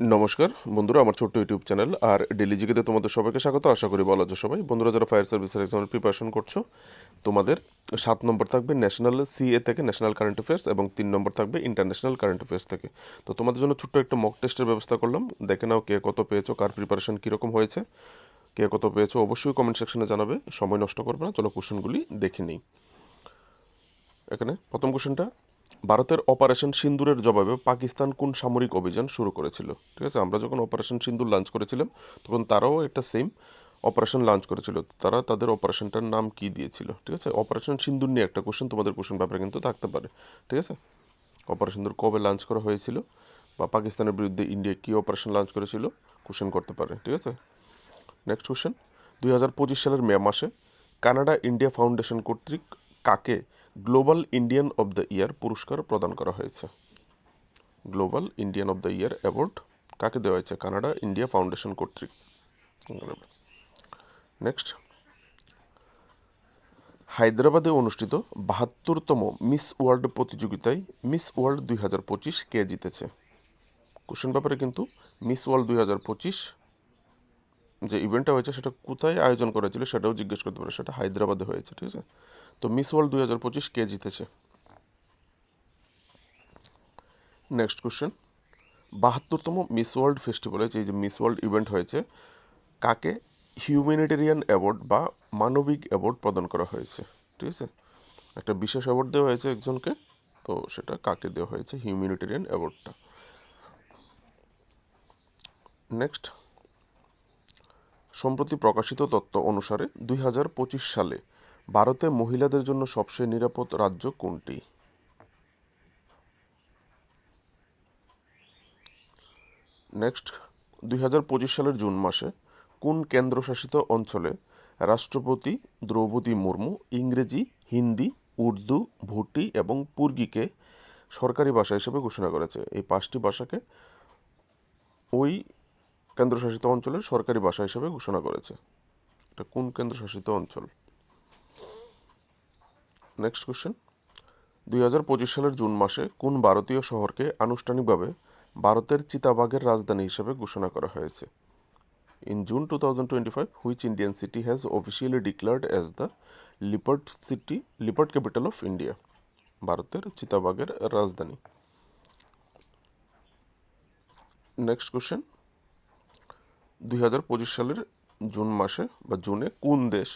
নমস্কার, বন্ধুরা, আমার ছোট্ট ইউটিউব চ্যানেল আর ডেলি জিকেতে তোমাদের সবাইকে স্বাগত। আশা করি ভালো আছো সবাই। বন্ধুরা, যারা ফায়ার সার্ভিসের এক্সামের প্রিপারেশন করছ, তোমাদের সাত নম্বর থাকবে ন্যাশনাল সিএ থেকে ন্যাশনাল কারেন্ট অ্যাফেয়ার্স এবং তিন নম্বর থাকবে ইন্টারন্যাশনাল কারেন্ট অ্যাফেয়ার্স থেকে। তো তোমাদের জন্য ছোট্ট একটা মক টেস্টের ব্যবস্থা করলাম। দেখে নাও কে কত পেয়েছ, কার প্রিপারেশন কীরকম হয়েছে। কে কত পেয়েছ, অবশ্যই কমেন্ট সেকশনে জানাবে। সময় নষ্ট করবে না। চলো কোশ্চেনগুলি দেখে নিই। এখানে প্রথম কোশ্চেনটা ভারতের অপারেশন সিন্দুরের জবাবে পাকিস্তান কোন সামরিক অভিযান শুরু করেছিল? ঠিক আছে, আমরা যখন অপারেশন সিন্দুর লঞ্চ করেছিলাম, তখন তারাও একটা সেম অপারেশন লঞ্চ করেছিল। তারা তাদের অপারেশনটার নাম কি দিয়েছিল? ঠিক আছে অপারেশন সিন্দুর নিয়ে একটা কোশ্চেন তোমাদের কোশ্চেন ব্যাপারে কিন্তু থাকতে পারে। ঠিক আছে অপারেশন সিন্দুর কবে লঞ্চ করা হয়েছিল বা পাকিস্তানের বিরুদ্ধে ইন্ডিয়া কী অপারেশন লঞ্চ করেছিল? কোশ্চেন করতে পারে, ঠিক আছে? নেক্সট কোশ্চেন দুই হাজার পঁচিশ সালের মে মাসে কানাডা ইন্ডিয়া ফাউন্ডেশন কর্তৃক কাকে global Indian of the year পুরস্কার প্রদান করা হয়েছে। Global Indian of the year award কাকে দেওয়া হয়েছে? কানাডা ইন্ডিয়া ফাউন্ডেশন কর্তৃক। নেক্সট। হায়দ্রাবাদে অনুষ্ঠিত বাহাত্তরতম মিস ওয়ার্ল্ড প্রতিযোগিতায় মিস ওয়ার্ল্ড দুই হাজার পঁচিশ কে জিতেছে। কোশ্চেন ব্যাপারে কিন্তু মিস ওয়ার্ল্ড দুই হাজার পঁচিশ যে ইভেন্টটা হয়েছে সেটা কোথায় আয়োজন করা ছিল সেটাও জিজ্ঞেস করতে পারে। সেটা হায়দ্রাবাদে হয়েছে, ঠিক আছে? তো মিস ওয়ার্ল্ড দুই হাজার পঁচিশ কে জিতেছে? নেক্সট কোশ্চেন বাহাত্তরতম মিস ওয়ার্ল্ড ফেস্টিভ্যালে যে যে মিস ওয়ার্ল্ড ইভেন্ট হয়েছে, কাকে হিউম্যানিটেরিয়ান অ্যাওয়ার্ড বা মানবিক অ্যাওয়ার্ড প্রদান করা হয়েছে? ঠিক আছে? একটা বিশেষ অ্যাওয়ার্ড দেওয়া হয়েছে একজনকে, তো সেটা কাকে দেওয়া হয়েছে হিউম্যানিটেরিয়ান অ্যাওয়ার্ডটা নেক্সট সম্প্রতি প্রকাশিত তথ্য অনুসারে দুই হাজার পঁচিশ সালে ভারতে মহিলাদের জন্য সবচেয়ে নিরাপদ রাজ্য কোনটি? নেক্সট দুই হাজার পঁচিশ সালের জুন মাসে কোন কেন্দ্রশাসিত অঞ্চলে রাষ্ট্রপতি দ্রৌপদী মুর্মু ইংরেজি, হিন্দি, উর্দু, ভুটি এবং পুর্গিকে সরকারি ভাষা হিসেবে ঘোষণা করেছে? এই পাঁচটি ভাষাকে ওই কেন্দ্রশাসিত অঞ্চলের সরকারি ভাষা হিসেবে ঘোষণা করেছে। এটা কোন কেন্দ্রশাসিত অঞ্চল? নেক্সট কোশ্চেন দুই হাজার পঁচিশ সালের জুন মাসে কোন ভারতীয় শহরকে আনুষ্ঠানিকভাবে ভারতের চিতাবাঘের রাজধানী হিসেবে ঘোষণা করা হয়েছে? In June two thousand twenty five which Indian city has officially declared as the leopard city leopard capital of India ভারতের চিতাবাঘের রাজধানী। নেক্সট কোশ্চেন দুই সালের জুন মাসে বা জুনে কোন দেশ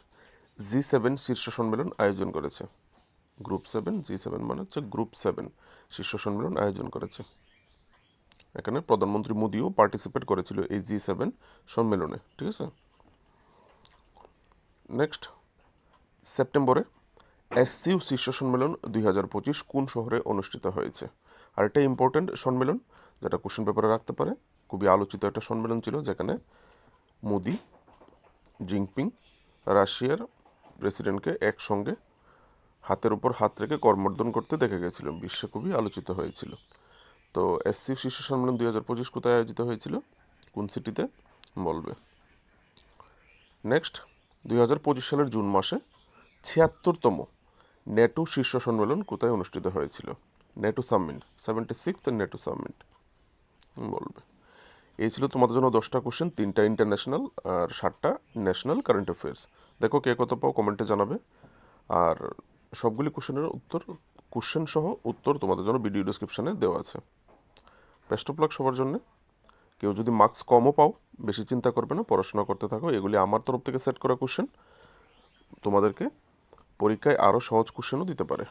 জি সেভেন শীর্ষ সম্মেলন আয়োজন করেছে? গ্রুপ সেভেন, জি সেভেন মানে হচ্ছে গ্রুপ সেভেন শীর্ষ সম্মেলন আয়োজন করেছে। এখানে প্রধানমন্ত্রী মোদিও পার্টিসিপেট করেছিল এই জি সেভেন সম্মেলনে, ঠিক আছে? নেক্সট, সেপ্টেম্বরে এসসিউ শীর্ষ সম্মেলন দুই হাজার পঁচিশ কোন শহরে অনুষ্ঠিত হয়েছে? আর এটা ইম্পর্টেন্ট সম্মেলন যেটা কোশ্চেন পেপারে রাখতে পারে। খুবই আলোচিত একটা সম্মেলন ছিল যেখানে মোদি, জিনপিং, রাশিয়ার প্রেসিডেন্টকে একসঙ্গে হাতের উপর হাত রেখে কর্মর্দন করতে দেখে গেছিলাম। বিশ্বে খুবই আলোচিত হয়েছিল। তো এসসি শীর্ষ সম্মেলন দুই হাজার পঁচিশ কোথায় আয়োজিত হয়েছিল? কোন সিটিতে? বলবে। নেক্সট দুই হাজার পঁচিশ সালের জুন মাসে ছিয়াত্তরতম নেটো শীর্ষ সম্মেলন কোথায় অনুষ্ঠিত হয়েছিল? NATO summit seventy six NATO summit. বলবে। এই ছিল তোমাদের জন্য দশটা কোশ্চেন তিনটা ইন্টারন্যাশনাল আর সাতটা ন্যাশনাল কারেন্ট অ্যাফেয়ার্স দেখো কে কত পাও কমেন্টে জানাবে। আর সবগুলি কোশ্চেনের উত্তর কোশ্চেন সহ উত্তর তোমাদের জন্য ভিডিও ডিসক্রিপশানে দেওয়া আছে। বেস্ট অফ লাক সবার জন্য। কেউ যদি মার্কস কমও পাও, বেশি চিন্তা করবে না, পড়াশোনা করতে থাকো, এগুলি আমার তরফ থেকে সেট করা কোশ্চেন তোমাদেরকে পরীক্ষায় আরও সহজ কোশ্চেনও দিতে পারে।